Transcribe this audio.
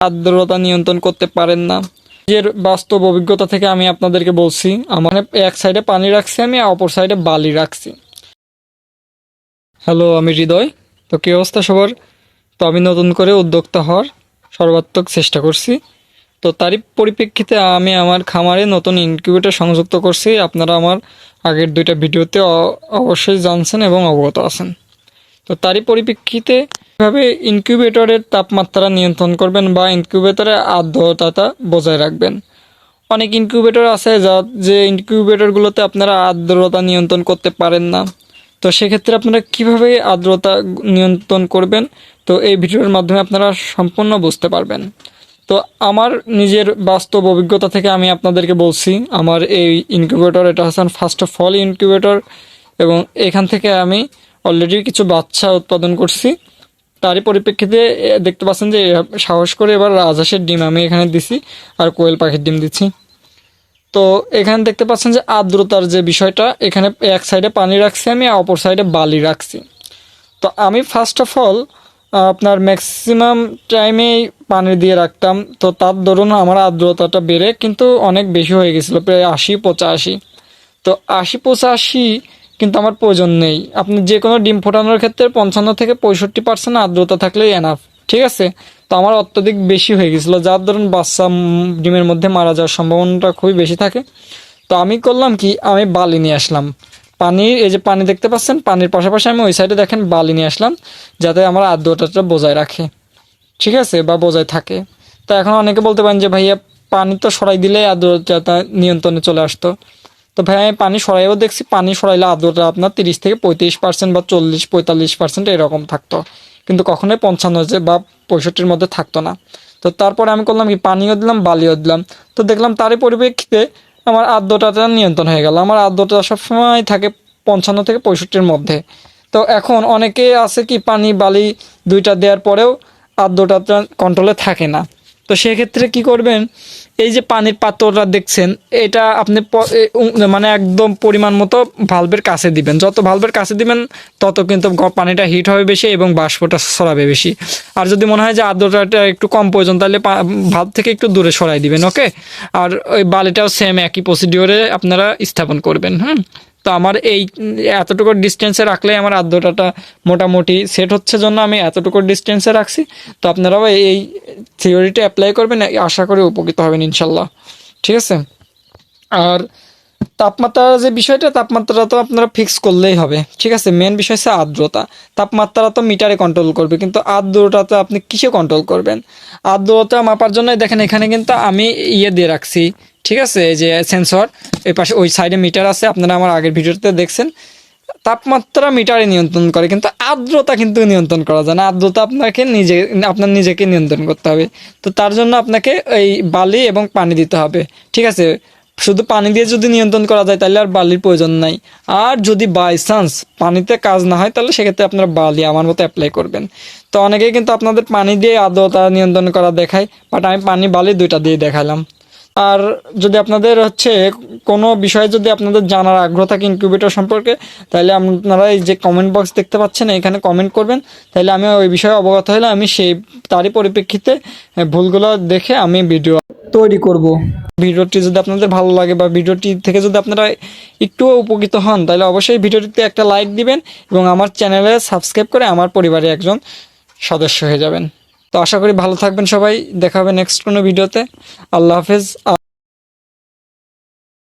আর্দ্রতা নিয়ন্ত্রণ করতে পারেন না। নিজের বাস্তব অভিজ্ঞতা থেকে আমি আপনাদেরকে বলছি, আমার এক সাইডে পানি রাখছি আমি অপর সাইডে বালি রাখছি। হ্যালো, আমি হৃদয়। তো কী অবস্থা সবার? তো আমি নতুন করে উদ্যোক্তা হওয়ার সর্বাত্মক চেষ্টা করছি। তো তারই পরিপ্রেক্ষিতে আমি আমার খামারে নতুন ইনকিউবেটর সংযুক্ত করছি। আপনারা আমার আগের দুইটা ভিডিওতে অবশ্যই জানছেন এবং অবগত আছেন। তো তারই পরিপ্রেক্ষিতে কীভাবে ইনকিউবেটরের তাপমাত্রা নিয়ন্ত্রণ করবেন বা ইনকিউবেটরের আর্দ্রতা বজায় রাখবেন। অনেক ইনকিউবেটর আছে যা যে ইনকিউবেটরগুলোতে আপনারা আর্দ্রতা নিয়ন্ত্রণ করতে পারেন না। তো সেক্ষেত্রে আপনারা কীভাবে আর্দ্রতা নিয়ন্ত্রণ করবেন? তো এই ভিডিওর মাধ্যমে আপনারা সম্পূর্ণ বুঝতে পারবেন। তো আমার নিজের বাস্তব অভিজ্ঞতা থেকে আমি আপনাদেরকে বলছি, আমার এই ইনকিউবেটর, এটা হচ্ছে ফার্স্ট অফ অল ইনকিউবেটর এবং এখান থেকে আমি অলরেডি কিছু বাচ্চা উৎপাদন করছি। তারই পরিপ্রেক্ষিতে দেখতে পাচ্ছেন যে সাহস করে এবার রাজহাঁসের ডিম আমি এখানে দিছি, আর কোয়েল পাখির ডিম দিচ্ছি। তো এখানে দেখতে পাচ্ছেন যে, আর্দ্রতার যে বিষয়টা, এখানে এক সাইডে পানি রাখছি আমি অপর সাইডে বালি রাখছি। তো আমি ফার্স্ট অফ অল আপনার ম্যাক্সিমাম টাইমেই পানি দিয়ে রাখতাম। তো তার দরুন আমার আর্দ্রতাটা বেড়ে কিন্তু অনেক বেশি হয়ে গেছিল, প্রায় আশি পঁচাশি। তো আশি পঁচাশি কিন্তু আমার প্রয়োজন নেই। আপনি যে কোনো ডিম ফোটানোর ক্ষেত্রে পঞ্চান্ন থেকে পঁয়ষট্টি পার্সেন্ট আর্দ্রতা থাকলেই এনাফ ঠিক আছে? তো আমার অত্যধিক বেশি হয়ে গেছিল, যার ধরুন বাচ্চা ডিমের মধ্যে মারা যাওয়ার সম্ভাবনাটা খুবই বেশি থাকে। তো আমি করলাম কি, আমি বালি নিয়ে আসলাম। পানির, এই যে পানি দেখতে পাচ্ছেন, পানির পাশাপাশি আমি ওই সাইডে দেখেন বালি নিয়ে আসলাম, যাতে আমার আর্দ্রতাটা বজায় রাখে, ঠিক আছে? বা বজায় থাকে। তো এখন অনেকে বলতে পারেন যে, ভাইয়া, পানি তো সরাই দিলে আর্দ্রতা নিয়ন্ত্রণে চলে আসতো। তো ভাই, আমি পানি সরাইও দেখছি, পানি সরাইলে আর্দ্রতা আপনার তিরিশ থেকে পঁয়ত্রিশ পার্সেন্ট বা চল্লিশ, পঁয়তাল্লিশ পার্সেন্ট এরকম থাকতো। কিন্তু কখনোই পঞ্চান্ন বা পঁয়ষট্টির মধ্যে থাকতো না। তো তারপরে আমি করলাম কি, পানিও দিলাম, বালিও দিলাম। তো দেখলাম তারই পরিপ্রেক্ষিতে আমার আর্দ্রতাটা নিয়ন্ত্রণ হয়ে গেল। আমার আর্দ্রতা সবসময় থাকে পঞ্চান্ন থেকে পঁয়ষট্টির মধ্যে। তো এখন অনেকে আছে কি, পানি বালি দুইটা দেওয়ার পরেও আর্দ্রতাটা কন্ট্রোলে থাকে না। তো সেক্ষেত্রে কি করবেন? এই যে পানির পাত্রটা দেখছেন, এটা আপনি মানে একদম পরিমাণ মতো ভালভের কাছে দিবেন। যত ভালভের কাছে দিবেন, তত কিন্তু পানিটা হিট হবে বেশি এবং বাষ্পটা সরাবে বেশি। আর যদি মনে হয় যে আর্দ্রতাটা একটু কম প্রয়োজন তাহলে ভাব থেকে একটু দূরে সরাই দিবেন ওকে আর ওই বালিটাও সেম একই প্রসিডিওরে আপনারা স্থাপন করবেন, হুম? তো আমার এই, এতটুকু ডিস্টেন্সে রাখলে আমার আর্দ্রতাটা মোটামুটি সেট হচ্ছে জন্য আমি এতটুকু ডিস্টেন্সে রাখছি। তো আপনারাও এই- থিওরিটা অ্যাপ্লাই করবেন, আশা করি উপকৃত হবেন ইনশাল্লাহ ঠিক আছে? আর তাপমাত্রা যে বিষয়টা তাপমাত্রা তো আপনারা ফিক্স করলেই হবে। ঠিক আছে? মেন বিষয় হচ্ছে আর্দ্রতা। তাপমাত্রা তো মিটারে কন্ট্রোল করবে, কিন্তু আর্দ্রতা তো আপনি কিসে কন্ট্রোল করবেন? আর্দ্রতা মাপার জন্য দেখেন, এখানে কিন্তু আমি ইয়ে দিয়ে রাখছি। ঠিক আছে, এই যে সেন্সর এই পাশে ওই সাইডে মিটার আছে, আপনারা আমার আগের ভিডিওতে দেখছেন। তাপমাত্রা মিটারে নিয়ন্ত্রণ করে, কিন্তু আর্দ্রতা কিন্তু নিয়ন্ত্রণ করা যায় না। আর্দ্রতা আপনাকে নিজে, আপনার নিজেকে নিয়ন্ত্রণ করতে হবে। তো তার জন্য আপনাকে এই বালি এবং পানি দিতে হবে। ঠিক আছে? শুধু পানি দিয়ে যদি নিয়ন্ত্রণ করা যায়, তাহলে আর বালির প্রয়োজন নাই। আর যদি বাই চান্স পানিতে কাজ না হয়, তাহলে সেক্ষেত্রে আপনারা বালি আমার মতো অ্যাপ্লাই করবেন। তো অনেকেই কিন্তু আপনাদের পানি দিয়ে আর্দ্রতা নিয়ন্ত্রণ করা দেখায় বাট আমি পানি বালি দুইটা দিয়ে দেখালাম। আর যদি আপনাদের হচ্ছে কোনো বিষয়ে যদি আপনাদের জানার আগ্রহ থাকে ইনকিউবেটর সম্পর্কে তাহলে আপনারা এই যে কমেন্ট বক্স দেখতে পাচ্ছেন এখানে কমেন্ট করবেন। তাহলে আমি ওই বিষয়ে অবগত হলে আমি সেই তারই পরিপ্রেক্ষিতে ভুলগুলো দেখে আমি ভিডিও তৈরি করব। ভিডিওটি যদি আপনাদের ভালো লাগে বা ভিডিওটি থেকে যদি আপনারা একটুও উপকৃত হন তাহলে অবশ্যই ভিডিওটিতে একটা লাইক দিবেন এবং আমার চ্যানেলে সাবস্ক্রাইব করে আমার পরিবারে একজন সদস্য হয়ে যাবেন। তো আশা করি ভালো থাকবেন সবাই। দেখা হবে নেক্সট কোনো ভিডিওতে। আল্লাহ হাফেজ।